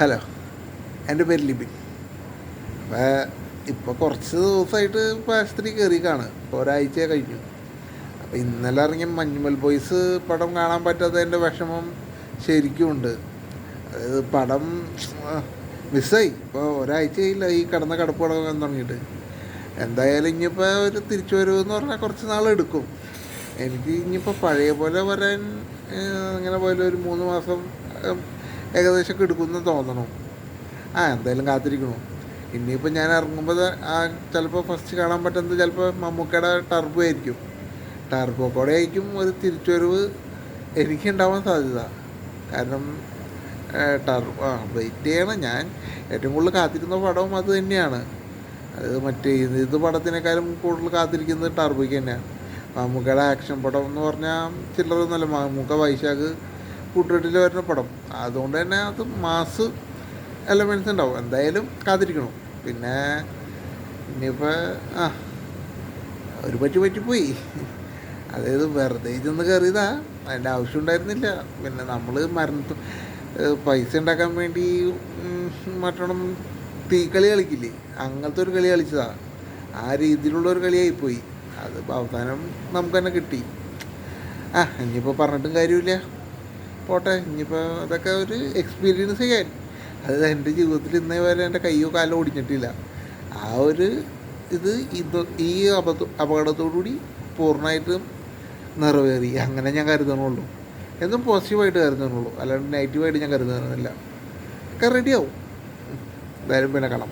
Hello എന്റെ പേര് ലിബിൻ. അപ്പോൾ ഇപ്പോൾ കുറച്ച് ദിവസമായിട്ട് ആശുപത്രി കയറി കാണുക. ഇപ്പോൾ ഒരാഴ്ച കഴിഞ്ഞു. അപ്പോൾ ഇന്നലെ ഇറങ്ങിയ മഞ്ഞുമൽ ബോയ്സ് പടം കാണാൻ പറ്റാത്തതിന്റെ വിഷമം ശരിക്കും ഉണ്ട്. അതായത് പടം മിസ്സായി. ഇപ്പോൾ ഒരാഴ്ചയില്ല ഈ കിടന്ന കിടപ്പ് കിടക്കാൻ തുടങ്ങിയിട്ട്. എന്തായാലും ഇനിയിപ്പോൾ ഒരു തിരിച്ചു വരുമെന്ന് പറഞ്ഞാൽ കുറച്ച് നാളെടുക്കും എനിക്ക് ഇനിയിപ്പോൾ പഴയ പോലെ വരാൻ അങ്ങനെ പോലെ ഒരു മൂന്ന് മാസം ഏകദേശമൊക്കെ എടുക്കുമെന്ന് തോന്നണം. ആ എന്തായാലും കാത്തിരിക്കണു. ഇനിയിപ്പോൾ ഞാൻ ഇറങ്ങുമ്പോൾ ആ ചിലപ്പോൾ ഫസ്റ്റ് കാണാൻ പറ്റുന്നത് ചിലപ്പോൾ മമ്മൂക്കയുടെ ടർബോ ആയിരിക്കും. ടർബോ കൂടെ ആയിരിക്കും ഒരു തിരിച്ചുവരവ് എനിക്ക് ഉണ്ടാവാൻ സാധ്യത. കാരണം ടർബോ ആ വെയിറ്റ് ചെയ്യണം ഞാൻ. ഏറ്റവും കൂടുതൽ കാത്തിരിക്കുന്ന പടവും അത് തന്നെയാണ്. അത് മറ്റേ ഇത് പടത്തിനേക്കാളും കൂടുതൽ കാത്തിരിക്കുന്നത് ടർബോയ്ക്ക് തന്നെയാണ്. മമ്മൂക്കയുടെ ആക്ഷൻ പടം എന്ന് പറഞ്ഞാൽ ചില്ലറൊന്നുമല്ല മമ്മൂക്ക വൈശാഖ് കൂട്ടുകെട്ടിൽ വരുന്ന പടം. അതുകൊണ്ട് തന്നെ അത് മാസ് എലമെൻസ് ഉണ്ടാവും. എന്തായാലും കാത്തിരിക്കണം. പിന്നെ ഇനിയിപ്പോൾ ആ ഒരു പറ്റി പറ്റിപ്പോയി അതായത് വെറുതെ ചെന്ന് കയറിയതാ അതിന്റെ ആവശ്യം ഉണ്ടായിരുന്നില്ല. പിന്നെ നമ്മൾ ഏഹ് പൈസ ഉണ്ടാക്കാൻ വേണ്ടി മറ്റണം തീക്കളി കളിക്കില്ലേ? അങ്ങനത്തെ ഒരു കളി കളിച്ചതാ. ആ രീതിയിലുള്ള ഒരു കളിയായിപ്പോയി അത് അവസാനം നമുക്ക് തന്നെ കിട്ടി. ആ ഇനിയിപ്പോൾ പറഞ്ഞിട്ടും കാര്യമില്ല. പോട്ടെ ഇനിയിപ്പോൾ അതൊക്കെ ഒരു എക്സ്പീരിയൻസ് ചെയ്യാൻ അത് എന്റെ ജീവിതത്തിൽ ഇന്നേ വരെ എന്റെ കയ്യോ കാലോ ഓടിഞ്ഞിട്ടില്ല ആ ഒരു ഇത് ഇത് ഈ അബദ്ധ അപകടത്തോടുകൂടി പൂർണമായിട്ടും നിറവേറി. അങ്ങനെ ഞാൻ കരുതണുള്ളൂ. എന്നും പോസിറ്റീവായിട്ട് കരുതണുള്ളൂ. അല്ലാണ്ട് നെഗറ്റീവായിട്ട് ഞാൻ കരുതുന്നില്ല ഒക്കെ റെഡിയാവും എന്തായാലും പിന്നെ കാണാം.